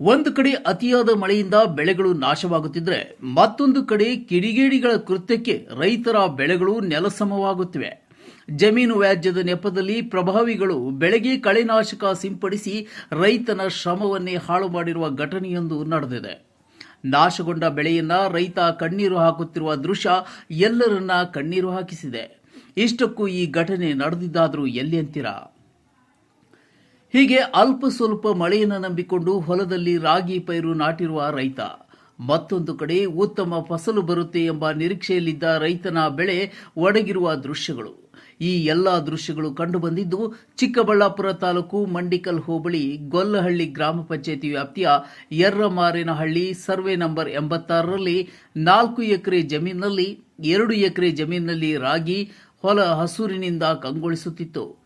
ಒಂದು ಕಡೆ ಅತಿಯಾದ ಮಳೆಯಿಂದ ಬೆಳೆಗಳು ನಾಶವಾಗುತ್ತಿದ್ರೆ ಮತ್ತೊಂದು ಕಡೆ ಕಿಡಿಗೇಡಿಗಳ ಕೃತ್ಯಕ್ಕೆ ರೈತರ ಬೆಳೆಗಳು ನೆಲಸಮವಾಗುತ್ತಿವೆ. ಜಮೀನು ವ್ಯಾಜ್ಯದ ನೆಪದಲ್ಲಿ ಪ್ರಭಾವಿಗಳು ಬೆಳೆಗೆ ಕಳೆನಾಶಕ ಸಿಂಪಡಿಸಿ ರೈತನ ಶ್ರಮವನ್ನೇ ಹಾಳು ಮಾಡಿರುವ ಘಟನೆಯೊಂದು ನಡೆದಿದೆ. ನಾಶಗೊಂಡ ಬೆಳೆಯನ್ನ ರೈತ ಕಣ್ಣೀರು ಹಾಕುತ್ತಿರುವ ದೃಶ್ಯ ಎಲ್ಲರನ್ನ ಕಣ್ಣೀರು ಹಾಕಿಸಿದೆ. ಇಷ್ಟಕ್ಕೂ ಈ ಘಟನೆ ನಡೆದಿದ್ದಾದರೂ ಎಲ್ಲಿ ಅಂತೀರಾ? ಹೀಗೆ ಅಲ್ಪ ಸ್ವಲ್ಪ ಮಳೆಯನ್ನು ನಂಬಿಕೊಂಡು ಹೊಲದಲ್ಲಿ ರಾಗಿ ಪೈರು ನಾಟಿರುವ ರೈತ. ಮತ್ತೊಂದು ಕಡೆ ಉತ್ತಮ ಫಸಲು ಬರುತ್ತೆ ಎಂಬ ನಿರೀಕ್ಷೆಯಲ್ಲಿದ್ದ ರೈತನ ಬೆಳೆ ಒಡಗಿರುವ ದೃಶ್ಯಗಳು. ಈ ಎಲ್ಲ ದೃಶ್ಯಗಳು ಕಂಡುಬಂದಿದ್ದು ಚಿಕ್ಕಬಳ್ಳಾಪುರ ತಾಲೂಕು ಮಂಡಿಕಲ್ ಹೋಬಳಿ ಗೊಲ್ಲಹಳ್ಳಿ ಗ್ರಾಮ ಪಂಚಾಯಿತಿ ವ್ಯಾಪ್ತಿಯ ಯರ್ರಮಾರೇನಹಳ್ಳಿ ಸರ್ವೆ ನಂಬರ್ ಎಂಬತ್ತಾರರಲ್ಲಿ ನಾಲ್ಕು ಎಕರೆ ಜಮೀನಿನಲ್ಲಿ ಎರಡು ಎಕರೆ ಜಮೀನಿನಲ್ಲಿ ರಾಗಿ, ಹೊಲ ಹಸೂರಿನಿಂದ ಕಂಗೊಳಿಸುತ್ತಿತ್ತು.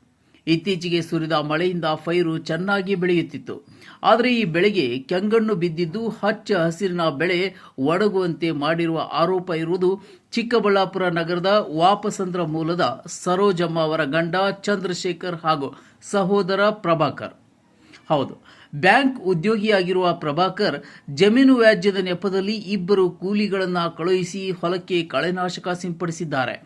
ಇತ್ತೀಚೆಗೆ ಸುರಿದ ಮಳೆಯಿಂದ ಪೈರು ಚೆನ್ನಾಗಿ ಬೆಳೆಯುತ್ತಿತ್ತು. ಆದರೆ ಈ ಬೆಳೆಗೆ ಕೆಂಗಣ್ಣು ಬಿದ್ದಿದ್ದು ಹಚ್ಚ ಹಸಿರಿನ ಬೆಳೆ ಒಡಗುವಂತೆ ಮಾಡಿರುವ ಆರೋಪ ಇರುವುದು ಚಿಕ್ಕಬಳ್ಳಾಪುರ ನಗರದ ವಾಪಸಂದ್ರ ಮೂಲದ ಸರೋಜಮ್ಮ ಅವರ ಗಂಡ ಚಂದ್ರಶೇಖರ್ ಹಾಗೂ ಸಹೋದರ ಪ್ರಭಾಕರ್. ಹೌದು. ಬ್ಯಾಂಕ್ ಉದ್ಯೋಗಿಯಾಗಿರುವ ಪ್ರಭಾಕರ್, ಜಮೀನು ವ್ಯಾಜ್ಯದ ನೆಪದಲ್ಲಿ ಇಬ್ಬರು ಕೂಲಿಗಳನ್ನು ಕಳುಹಿಸಿ ಹೊಲಕ್ಕೆ ಕಳೆನಾಶಕ ಸಿಂಪಡಿಸಿದ್ದಾರೆ.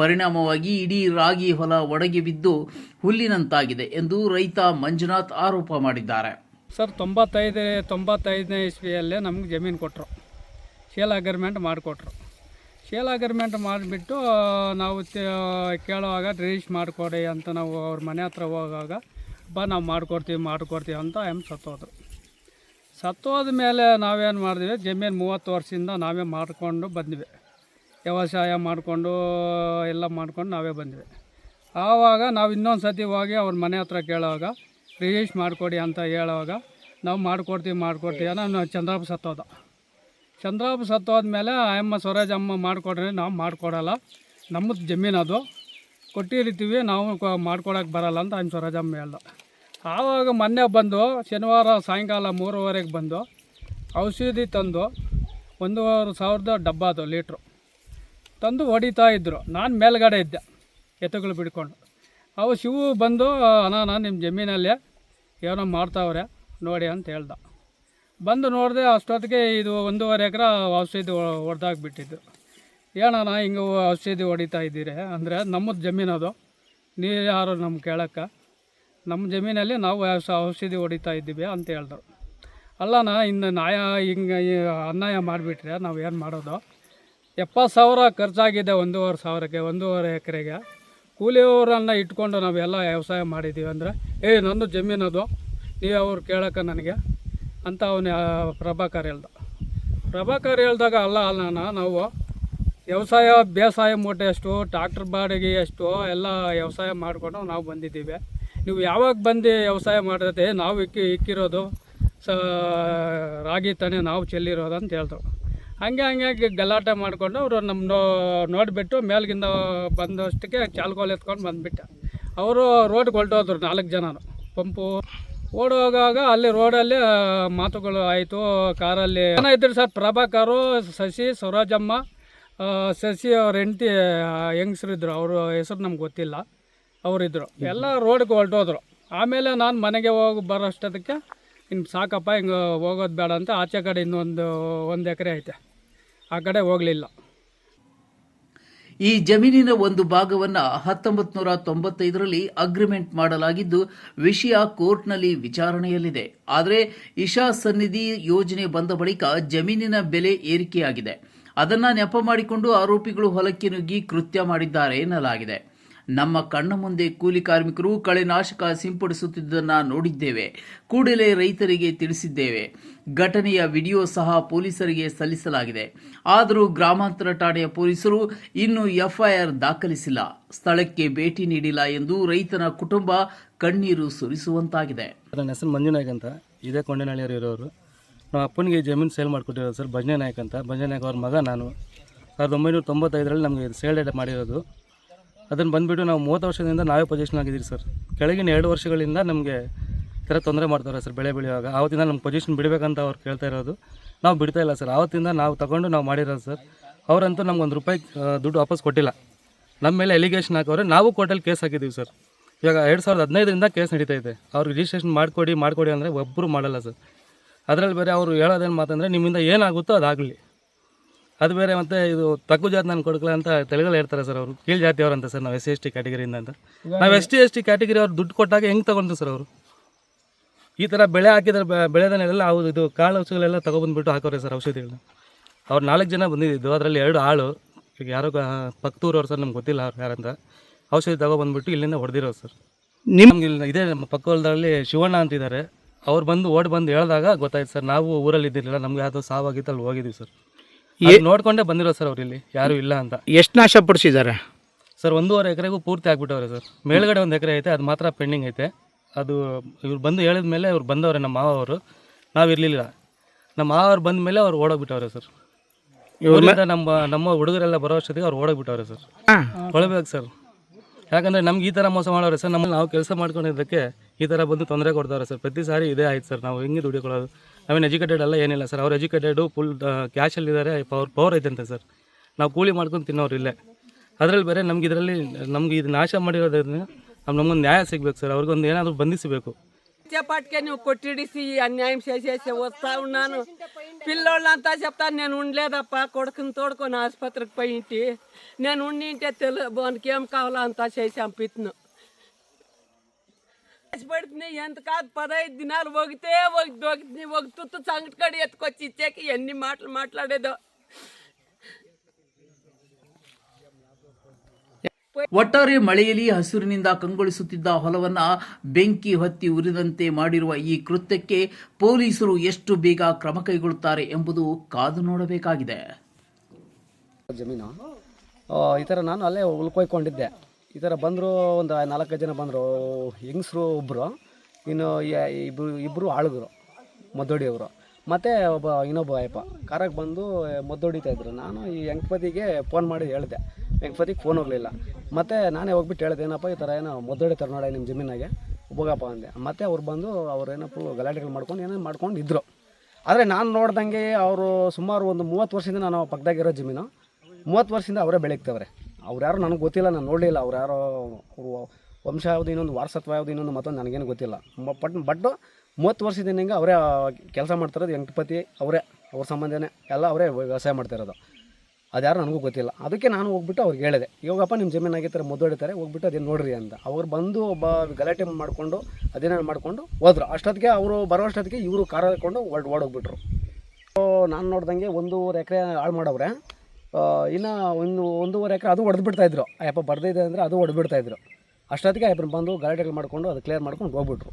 ಪರಿಣಾಮವಾಗಿ ಇಡೀ ರಾಗಿ ಹೊಲ ಒಡಗಿ ಬಿದ್ದು ಹುಲ್ಲಿನಂತಾಗಿದೆ ಎಂದು ರೈತ ಮಂಜುನಾಥ್ ಆರೋಪ ಮಾಡಿದ್ದಾರೆ. ಸರ್, ತೊಂಬತ್ತೈದು, ತೊಂಬತ್ತೈದನೇ ಇಸ್ವಿಯಲ್ಲೇ ನಮ್ಗೆ ಜಮೀನು ಕೊಟ್ಟರು ಶೇಲ್ ಅಗ್ರಿಮೆಂಟ್ ಮಾಡಿಕೊಟ್ರು. ಶೇಲ್ ಅಗ್ರಿಮೆಂಟ್ ಮಾಡಿಬಿಟ್ಟು ನಾವು ಕೇಳುವಾಗ ರಿಲೀಸ್ ಮಾಡಿಕೊಡಿ ಅಂತ ನಾವು ಅವ್ರ ಮನೆ ಹತ್ರ ಹೋಗುವಾಗ ಬಾ ನಾವು ಮಾಡ್ಕೊಡ್ತೀವಿ ಮಾಡ್ಕೊಡ್ತೀವಿ ಅಂತ ಎಂ ಸತ್ತೋದ್ರು. ಸತ್ತೋದ ಮೇಲೆ ನಾವೇನು ಮಾಡಿದ್ವಿ? ಜಮೀನು ಮೂವತ್ತು ವರ್ಷದಿಂದ ನಾವೇ ಮಾಡಿಕೊಂಡು ಬಂದ್ವಿ. ವ್ಯವಸಾಯ ಮಾಡಿಕೊಂಡು, ಎಲ್ಲ ಮಾಡ್ಕೊಂಡು ನಾವೇ ಬಂದ್ವಿ. ಆವಾಗ ನಾವು ಇನ್ನೊಂದು ಸತಿ ಹೋಗಿ ಅವ್ರ ಮನೆ ಹತ್ರ ಕೇಳುವಾಗ ರಿಜಿಸ್ಟ್ ಮಾಡಿಕೊಡಿ ಅಂತ ಹೇಳುವಾಗ, ನಾವು ಮಾಡಿಕೊಡ್ತೀವಿ ಮಾಡಿಕೊಡ್ತೀವಿ ಅನ್ನೋ ಚಂದ್ರಪ್ಪ ಸತ್ತೋದ. ಚಂದ್ರಪ್ಪ ಸತ್ತೋದ್ಮೇಲೆ ಅಮ್ಮ ಸ್ವರಾಜಮ್ಮ ಮಾಡಿಕೊಡ್ರಿ, ನಾವು ಮಾಡಿಕೊಡಲ್ಲ. ನಮ್ಮದು ಜಮೀನು ಅದು. ಕೊಟ್ಟಿರ್ತೀವಿ, ನಾವು ಮಾಡ್ಕೊಡೋಕೆ ಬರಲ್ಲ ಅಂತ ಅಮ್ಮ ಸ್ವರಾಜಮ್ಮ ಹೇಳ್ದ. ಆವಾಗ ಮೊನ್ನೆ ಬಂದು ಶನಿವಾರ ಸಾಯಂಕಾಲ ಮೂರುವರೆಗೆ ಬಂದು ಔಷಧಿ ತಂದು ಒಂದೂವರೆ ಸಾವಿರದ ಡಬ್ಬ ಅದು ಲೀಟ್ರು ತಂದು ಹೊಡಿತಾ ಇದ್ದರು ನಾನು ಮೇಲ್ಗಡೆ ಇದ್ದೆ, ಎತ್ತುಗಳು ಬಿಡ್ಕೊಂಡು. ಅವು ಶಿವು ಬಂದು ಅನಾನ ನಿಮ್ಮ ಜಮೀನಲ್ಲಿ ಏನೋ ಮಾಡ್ತಾವ್ರೆ, ನೋಡಿ ಅಂತ ಹೇಳ್ದ. ಬಂದು ನೋಡಿದೆ ಅಷ್ಟೊತ್ತಿಗೆ ಇದು ಒಂದೂವರೆ ಎಕರೆ ಔಷಧಿ ಹೊಡೆದಾಕ್ಬಿಟ್ಟಿದ್ದು ಏನಣ್ಣ, ಹಿಂಗೆ ಔಷಧಿ ಹೊಡಿತಾ ಇದ್ದೀರಿ? ಅಂದರೆ ನಮ್ಮದು ಜಮೀನದು ನೀವು ಯಾರು ನಮ್ಮ ಕೇಳಕ್ಕೆ? ನಮ್ಮ ಜಮೀನಲ್ಲಿ ನಾವು ಔಷ- ಔಷಧಿ ಹೊಡಿತಾ ಇದ್ದೀವಿ ಅಂತ ಹೇಳಿದ್ರು. ಅಲ್ಲಣ್ಣ ಇನ್ನು ನಾಯ ಹಿಂಗೆ ಅನ್ಯಾಯ ಮಾಡಿಬಿಟ್ರೆ ನಾವು ಏನು ಮಾಡೋದು? ಎಪ್ಪತ್ತು ಸಾವಿರ ಖರ್ಚಾಗಿದೆ ಒಂದೂವರೆ ಸಾವಿರಕ್ಕೆ, ಒಂದೂವರೆ ಎಕರೆಗೆ. ಕೂಲಿಯವರನ್ನು ಇಟ್ಕೊಂಡು ನಾವೆಲ್ಲ ವ್ಯವಸಾಯ ಮಾಡಿದ್ದೀವಿ ಅಂದರೆ ಏಯ್ ನಂದು ಜಮೀನು ಅದು, ನೀವು ಅವ್ರು ಕೇಳೋಕೆ ನನಗೆ, ಅಂತ ಅವನು ಪ್ರಭಾಕರ್ ಹೇಳ್ದ. ಪ್ರಭಾಕರ್ ಹೇಳ್ದಾಗ ಅಲ್ಲ ಅಲ್ಲ ನಾವು ವ್ಯವಸಾಯ, ಬೇಸಾಯ ಮೂಟೆ ಎಷ್ಟು ಟ್ಯಾಕ್ಟ್ರ್ ಬಾಡಿಗೆ ಎಷ್ಟು ಎಲ್ಲ ವ್ಯವಸಾಯ ಮಾಡಿಕೊಂಡು ನಾವು ಬಂದಿದ್ದೀವಿ. ನೀವು ಯಾವಾಗ ಬಂದು ವ್ಯವಸಾಯ ಮಾಡಿದ್ರೆ ನಾವು ಇಕ್ಕಿ ಇಕ್ಕಿರೋದು, ಸ, ರಾಗಿ ತಾನೇ ನಾವು ಚೆಲ್ಲಿರೋದು ಅಂತ ಹೇಳಿದ್ರು ಹಂಗೆ ಹಂಗೆ ಗಲಾಟೆ ಮಾಡಿಕೊಂಡು ಅವರು ನಮ್ಮ ನೋ, ನೋಡಿಬಿಟ್ಟು ಮೇಲ್ಗಿಂದ ಬಂದಷ್ಟಕ್ಕೆ ಚಾಲ್ಕೋಲ್ ಎತ್ಕೊಂಡು ಬಂದುಬಿಟ್ಟೆ. ಅವರು ರೋಡ್ಗೆ ಹೊಲ್ಟೋದ್ರು ನಾಲ್ಕು ಜನನು ಪಂಪು ಓಡೋಗಾಗ ಅಲ್ಲಿ ರೋಡಲ್ಲಿ ಮಾತುಗಳು ಆಯಿತು, ಕಾರಲ್ಲಿ ಜನ ಇದ್ದರು ಸರ್, ಪ್ರಭಾಕರು ಶಶಿ ಸ್ವರಾಜಮ್ಮ ಶಶಿ ಅವ್ರ ಹೆಂಡತಿ ಹೆಂಗಸರಿದ್ರು ಅವರು ಹೆಸರು ನಮ್ಗೆ ಗೊತ್ತಿಲ್ಲ. ಅವರಿದ್ದರು ಎಲ್ಲ ರೋಡ್ಗೆ ಹೊರಟೋದ್ರು. ಆಮೇಲೆ ನಾನು ಮನೆಗೆ ಹೋಗಿ ಬರೋಷ್ಟೊತ್ತಿಗೆ ಇನ್ನು ಸಾಕಪ್ಪ ಹಿಂಗೆ ಹೋಗೋದು ಬೇಡ ಅಂತ ಆಚೆ ಕಡೆ ಇನ್ನೊಂದು ಒಂದು ಎಕರೆ ಐತೆ. ಆ ಕಡೆ ಹೋಗಲಿಲ್ಲ. ಈ ಜಮೀನಿನ ಒಂದು ಭಾಗವನ್ನ ಹತ್ತೊಂಬತ್ತು ನೂರ ತೊಂಬತ್ತೈದರಲ್ಲಿ ಅಗ್ರಿಮೆಂಟ್ ಮಾಡಲಾಗಿದ್ದು ವಿಷಯ ಕೋರ್ಟ್ನಲ್ಲಿ ವಿಚಾರಣೆಯಲ್ಲಿದೆ. ಆದರೆ ಇಶಾ ಸನ್ನಿಧಿ ಯೋಜನೆ ಬಂದ ಬಳಿಕ ಜಮೀನಿನ ಬೆಲೆ ಏರಿಕೆಯಾಗಿದೆ. ಅದನ್ನ ನೆಪ ಮಾಡಿಕೊಂಡು ಆರೋಪಿಗಳು ಹೊಲಕ್ಕೆ ನುಗ್ಗಿ ಕೃತ್ಯ ಮಾಡಿದ್ದಾರೆ ಎನ್ನಲಾಗಿದೆ. ನಮ್ಮ ಕಣ್ಣ ಮುಂದೆ ಕೂಲಿ ಕಾರ್ಮಿಕರು ಕಳೆನಾಶಕ ಸಿಂಪಡಿಸುತ್ತಿದ್ದನ್ನು ನೋಡಿದ್ದೇವೆ. ಕೂಡಲೇ ರೈತರಿಗೆ ತಿಳಿಸಿದ್ದೇವೆ. ಘಟನೆಯ ವಿಡಿಯೋ ಸಹ ಪೊಲೀಸರಿಗೆ ಸಲ್ಲಿಸಲಾಗಿದೆ. ಆದರೂ ಗ್ರಾಮಾಂತರ ಠಾಣೆಯ ಪೊಲೀಸರು ಇನ್ನೂ ಎಫ್ಐಆರ್ ದಾಖಲಿಸಿಲ್ಲ. ಸ್ಥಳಕ್ಕೆ ಭೇಟಿ ನೀಡಿಲ್ಲ ಎಂದು ರೈತನ ಕುಟುಂಬ ಕಣ್ಣೀರು ಸುರಿಸುವಂತಾಗಿದೆ. ನನ್ನ ಹೆಸರು ಮಂಜುನಾಯಕ್ ಅಂತ. ಇದೇ ಕೊಂಡನಹಳ್ಳಿಯವರು ಇರೋರು. ನಮ್ಮ ಅಪ್ಪನಿಗೆ ಜಮೀನು ಸೇಲ್ ಮಾಡಿಕೊಟ್ಟಿರೋದು ಸರ್ ಭಜನೆ ಅಂತ. ಭಜನೆ ನಾಯಕ್ ಅವ್ರ ಮಗ ನಾನು. ಸಾವಿರದ ಒಂಬೈನೂರ ತೊಂಬತ್ತೈದರಲ್ಲಿ ನಮಗೆ ಸೇಲ್ ಡೇಟ್ ಮಾಡಿರೋದು. ಅದನ್ನು ಬಂದುಬಿಟ್ಟು ನಾವು ಮೂವತ್ತು ವರ್ಷದಿಂದ ನಾವೇ ಪೊಸಿಷನ್ ಆಗಿದ್ದೀರಿ ಸರ್ ಕೆಳಗಿನ ಎರಡು ವರ್ಷಗಳಿಂದ ನಮಗೆ ಥರ ತೊಂದರೆ ಮಾಡ್ತಾರೆ ಸರ್ ಬೆಳೆ ಬೆಳೆಯುವಾಗ. ಆವತ್ತಿಂದ ನಮ್ಮ ಪೊಸಿಷನ್ ಬಿಡಬೇಕಂತ ಅವ್ರು ಕೇಳ್ತಾ ಇರೋದು. ನಾವು ಬಿಡ್ತಾ ಇಲ್ಲ ಸರ್ ಆವತ್ತಿಂದ ನಾವು ತಗೊಂಡು ನಾವು ಮಾಡಿರೋದು ಸರ್ ಅವರಂತೂ ನಮ್ಗೆ ಒಂದು ರೂಪಾಯಿ ದುಡ್ಡು ವಾಪಸ್ ಕೊಟ್ಟಿಲ್ಲ. ನಮ್ಮ ಮೇಲೆ ಎಲಿಗೇಷನ್ ಹಾಕೋರು ನಾವು ಕೋರ್ಟಲ್ಲಿ ಕೇಸ್ ಹಾಕಿದ್ದೀವಿ ಸರ್ ಇವಾಗ ಎರಡು ಸಾವಿರದ ಹದಿನೈದರಿಂದ ಕೇಸ್ ನಡೀತಾ ಇದೆ. ಅವ್ರಿಗೆ ರಿಜಿಸ್ಟ್ರೇಷನ್ ಮಾಡಿಕೊಡಿ ಮಾಡಿಕೊಡಿ ಅಂದರೆ ಒಬ್ಬರು ಮಾಡಲ್ಲ ಸರ್ ಅದರಲ್ಲಿ ಬೇರೆ ಅವರು ಹೇಳೋದೇನು ಮಾತಂದರೆ, ನಿಮ್ಮಿಂದ ಏನಾಗುತ್ತೋ ಅದಾಗಲಿ. ಅದು ಬೇರೆ ಮತ್ತು ಇದು ತಕ್ಕು ಜಾತಿ ನಾನು ಕೊಡಕಲ್ಲ ಅಂತ ತೆಲುಗಲ್ಲಿ ಹೇಳ್ತಾರೆ ಸರ್ ಅವರು. ಕೀಳು ಜಾತಿಯವರು ಅಂತ ಸರ್ ನಾವು ಎಸ್ ಸಿ ಎಸ್ ಟಿ ಕ್ಯಾಟಗರಿಯಿಂದ ಅಂತ. ನಾವು S T S T category ಅವ್ರು ದುಡ್ಡು ಕೊಟ್ಟಾಗ ಹೆಂಗೆ ತಗೊಂಡ್ರು ಸರ್ ಅವರು? ಈ ಥರ ಬೆಳೆ ಹಾಕಿದ್ರೆ ಬೆಳೆದನೆಲ್ಲ ಬೆಳೆದನ್ನೆಲ್ಲ ಅವು ಇದು ಕಾಳು ಔಷಧಿಗಳೆಲ್ಲ ತಗೊಬಂದ್ಬಿಟ್ಟು ಹಾಕೋರೆ ಸರ್ ಔಷಧಿಗಳನ್ನ ಅವ್ರು ನಾಲ್ಕು ಜನ ಬಂದಿದ್ದು ಅದರಲ್ಲಿ ಎರಡು ಆಳು. ಈಗ ಯಾರೋ ಪಕ್ಕದೂರವ್ರು ಸರ್ ನಮ್ಗೆ ಗೊತ್ತಿಲ್ಲ ಅವ್ರು ಯಾರಂತ. ಔಷಧಿ ತಗೊಬಂದ್ಬಿಟ್ಟು ಇಲ್ಲಿಂದ ಹೊಡೆದಿರೋರು ಸರ್. ನಿಮ್ಗೆ ಇಲ್ಲಿ ಇದೇ ನಮ್ಮ ಪಕ್ಕ ಹೊಲದಲ್ಲಿ ಶಿವಣ್ಣ ಅಂತಿದ್ದಾರೆ. ಅವ್ರು ಬಂದು ಓಡಿ ಬಂದು ಹೇಳಿದಾಗ ಗೊತ್ತಾಯ್ತು ಸರ್ ನಾವು ಊರಲ್ಲಿ ಇದ್ದಿರಲಿಲ್ಲ ನಮಗೆ ಯಾವುದೋ ಸಾವಾಗಿತ್ತು ಅಲ್ಲಿ ಹೋಗಿದ್ವಿ ಸರ್. ಅದ್ ನೋಡ್ಕೊಂಡೇ ಬಂದಿರೋ ಸರ್ ಅವ್ರು ಇಲ್ಲಿ ಯಾರು ಇಲ್ಲ ಅಂತ. ಎಷ್ಟು ನಾಶ ಪಡಿಸಿದ್ದಾರೆ? ಸರ್ ಒಂದೂವರೆ ಎಕರೆಗೂ ಪೂರ್ತಿ ಆಗ್ಬಿಟ್ಟವ್ರೆ ಸರ್. ಮೇಲ್ಗಡೆ ಒಂದು ಎಕರೆ ಐತೆ ಅದು ಮಾತ್ರ ಪೆಂಡಿಂಗ್ ಐತೆ. ಅದು ಇವ್ರು ಬಂದು ಹೇಳಿದ ಮೇಲೆ ಇವ್ರು ಬಂದವ್ರೆ ನಮ್ಮ ಮಾವ ಅವರು. ನಾವು ಇರಲಿಲ್ಲ. ನಮ್ಮ ಮಾವ ಅವ್ರು ಬಂದ ಮೇಲೆ ಅವ್ರು ಓಡೋಗ್ಬಿಟ್ಟವ್ರೆ ಸರ್. ಇವ್ರಿಂದ ನಮ್ಮ ನಮ್ಮ ಹುಡುಗರೆಲ್ಲ ಬರೋ ಅಷ್ಟೊತ್ತಿಗೆ ಅವ್ರು ಓಡೋಗ್ಬಿಟ್ಟವ್ರೆ ಸರ್. ಹೊಳಬೇಕು ಸರ್. ಯಾಕಂದರೆ ನಮ್ಗೆ ಈ ಥರ ಮೋಸ ಮಾಡೋರೆ ಸರ್. ನಮ್ಮಲ್ಲಿ ನಾವು ಕೆಲಸ ಮಾಡ್ಕೊಂಡಿದ್ದಕ್ಕೆ ಈ ಥರ ಬಂದು ತೊಂದರೆ ಕೊಡ್ತಾವ್ರೆ ಸರ್. ಪ್ರತಿ ಸಾರಿ ಇದೇ ಆಯ್ತು ಸರ್. ನಾವು ಹೆಂಗೆ ದುಡಿಕೊಳ್ಳೋದು? ನಾವೇನು ಎಜುಕೇಟೆಡ್ ಅಲ್ಲ ಏನಿಲ್ಲ ಸರ್ ಅವ್ರು ಎಜುಕೇಟೆಡು ಫುಲ್ ಕ್ಯಾಶಲ್ಲಿದ್ದಾರೆ ಪವರ್ ಪವರ್ ಐತೆ ಅಂತೆ ಸರ್ ನಾವು ಕೂಲಿ ಮಾಡ್ಕೊಂಡು ತಿನ್ನೋರು ಇಲ್ಲೇ ಅದರಲ್ಲಿ ಬೇರೆ ನಮ್ಗೆ ಇದರಲ್ಲಿ ನಮ್ಗೆ ಇದು ನಾಶ ಮಾಡಿರೋದ್ರಿಂದ ನಮ್ಮ ನಮ್ಗೊಂದು ನ್ಯಾಯ ಸಿಗ್ಬೇಕು ಸರ್ ಅವ್ರಿಗೊಂದು ಏನಾದರೂ ಬಂಧಿಸಬೇಕು పాటికే నువ్వు కొట్టిడిసి ఈ అన్యాయం చేసేసి వస్తా ఉన్నాను పిల్లోళ్ళంతా చెప్తాను నేను ఉండలేదప్ప కొడుకుని తోడుకొని ఆసుపత్రికి పోయింటి నేను ఉండింటే తెలు వానికి ఏం కావాలో అంతా చేసి పంపిస్తున్నాను ಬಿಡ್ತೀನಿ ಎಂತ ಕಾದ್ ಪದೈದು ದಿನಾಲು ಹೋಗ್ತೇ ಹೋಗ್ದು ಹೋಗ್ತೀನಿ ಹೋಗ್ತು ಸಂಗಟ ಕಡೆ ಎತ್ಕೊಚ್ಚಿ ಇಚ್ಚಾಕಿ ಎಣ್ಣೆ ಮಾಟ್ಲು ಮಾట్లాಡೋದು ಒಟ್ಟಾರೆ ಮಳೆಯಲ್ಲಿ ಹಸುರಿನಿಂದ ಕಂಗೊಳಿಸುತ್ತಿದ್ದ ಹೊಲವನ್ನ ಬೆಂಕಿ ಹೊತ್ತಿ ಉರಿದಂತೆ ಮಾಡಿರುವ ಈ ಕೃತ್ಯಕ್ಕೆ ಪೊಲೀಸರು ಎಷ್ಟು ಬೇಗ ಕ್ರಮ ಕೈಗೊಳ್ಳುತ್ತಾರೆ ಎಂಬುದು ಕಾದು ನೋಡಬೇಕಾಗಿದೆ. ಜಮೀನು. ಈ ಥರ ನಾನು ಅಲ್ಲೇ ಉಳ್ಕೊಯ್ಕೊಂಡಿದ್ದೆ. ಈ ಥರ ಬಂದರು ಒಂದು ನಾಲ್ಕೈದು ಜನ ಬಂದರು ಹೆಂಗಸರು ಒಬ್ಬರು ಇನ್ನು ಇಬ್ಬರು ಇಬ್ಬರು ಆಳುಗರು, ಮದ್ದೊಡಿಯವರು. ಮತ್ತು ಒಬ್ಬ ಇನ್ನೊಬ್ಬ ಅಯ್ಯಪ್ಪ ಕಾರಕ್ಕೆ ಬಂದು ಮದ್ದೊಡಿತಾ ಇದ್ರು. ನಾನು ಈ ವೆಂಕಪತಿಗೆ ಫೋನ್ ಮಾಡಿ ಹೇಳಿದೆ. ವೆಂಕಪತಿಗೆ ಫೋನ್ ಹೋಗಲಿಲ್ಲ. ಮತ್ತು ನಾನೇ ಹೋಗ್ಬಿಟ್ಟು ಹೇಳಿದೆ, ಏನಪ್ಪ ಈ ಥರ ಏನೋ ಮದ್ದೊಡಿತಾರೆ ನೋಡಿ ನಿಮ್ಮ ಜಮೀನಾಗೆ. ಹೋಗಪ್ಪ ಅಂದೆ. ಮತ್ತು ಅವ್ರು ಬಂದು ಅವ್ರು ಏನೋ ಫುಲ್ ಗಲಾಟೆಗಳು ಮಾಡ್ಕೊಂಡು ಏನೋ ಮಾಡ್ಕೊಂಡು ಇದ್ದರು ಆದರೆ ನಾನು ನೋಡ್ದಂಗೆ ಅವರು ಸುಮಾರು ಒಂದು ಮೂವತ್ತು ವರ್ಷದಿಂದ ನಾನು ಪಕ್ಕದಾಗಿರೋ ಜಮೀನು. ಮೂವತ್ತು ವರ್ಷದಿಂದ ಅವರೇ ಬೆಳಗ್ತವ್ರೆ ಅವ್ರು ಯಾರು ನನಗೆ ಗೊತ್ತಿಲ್ಲ, ನಾನು ನೋಡಲಿಲ್ಲ. ಅವ್ರು ಯಾರೋ ಅವರು ವಂಶ ಯಾವುದು ಇನ್ನೊಂದು, ವಾರಸತ್ವ ಯಾವುದು ಇನ್ನೊಂದು ಮತ್ತೊಂದು ನನಗೇನು ಗೊತ್ತಿಲ್ಲ. ಬಟ್ ಬಟ್ ಮೂವತ್ತು ವರ್ಷದಿಂದ ಹಿಂಗೆ ಅವರೇ ಕೆಲಸ ಮಾಡ್ತಿರೋದು ಎಂಟುಪತಿ ಅವರೇ, ಅವ್ರ ಸಂಬಂಧನೇ ಎಲ್ಲ ಅವರೇ ವ್ಯವಸಾಯ ಮಾಡ್ತಿರೋದು. ಅದ್ಯಾರು ನನಗೂ ಗೊತ್ತಿಲ್ಲ. ಅದಕ್ಕೆ ನಾನು ಹೋಗ್ಬಿಟ್ಟು ಅವ್ರಿಗೆ ಹೇಳಿದೆ. ಇವಾಗಪ್ಪ ನಿಮ್ಮ ಜಮೀನು ಆಗಿರ್ತಾರೆ ಮುದ್ದೊಡಿತಾರೆ ಹೋಗ್ಬಿಟ್ಟು ಅದೇನು ನೋಡ್ರಿ ಅಂತ. ಅವ್ರು ಬಂದು ಒಬ್ಬ ಗಲಾಟೆ ಮಾಡಿಕೊಂಡು ಅದೇನೇನು ಮಾಡಿಕೊಂಡು ಹೋದ್ರು. ಅಷ್ಟೊತ್ತಿಗೆ ಅವರು ಬರೋ ಅಷ್ಟೊತ್ತಿಗೆ ಇವರು ಕಾರ್ ಹಾಕೊಂಡು ಓಡ್ ಸೊ, ನಾನು ನೋಡ್ದಂಗೆ ಒಂದೂವರೆ ಎಕರೆ ಹಾಳು ಮಾಡವ್ರೆ. ಇನ್ನು ಒಂದು ಒಂದೂವರೆ ಎಕರೆ ಅದು ಹೊಡೆದು ಬಿಡ್ತಾ ಇದ್ರು. ಅಯ್ಯಪ್ಪ ಬರ್ದಿದೆ ಅಂದರೆ ಅದು ಹೊಡೆದು ಬಿಡ್ತಾ ಇದ್ರು. ಅಷ್ಟೊತ್ತಿಗೆ ಅಯ್ಯಪ್ಪನ ಬಂದು ಗಲಾಟೆಗಳು ಮಾಡಿಕೊಂಡು ಅದು ಕ್ಲಿಯರ್ ಮಾಡ್ಕೊಂಡು ಹೋಗ್ಬಿಟ್ರು.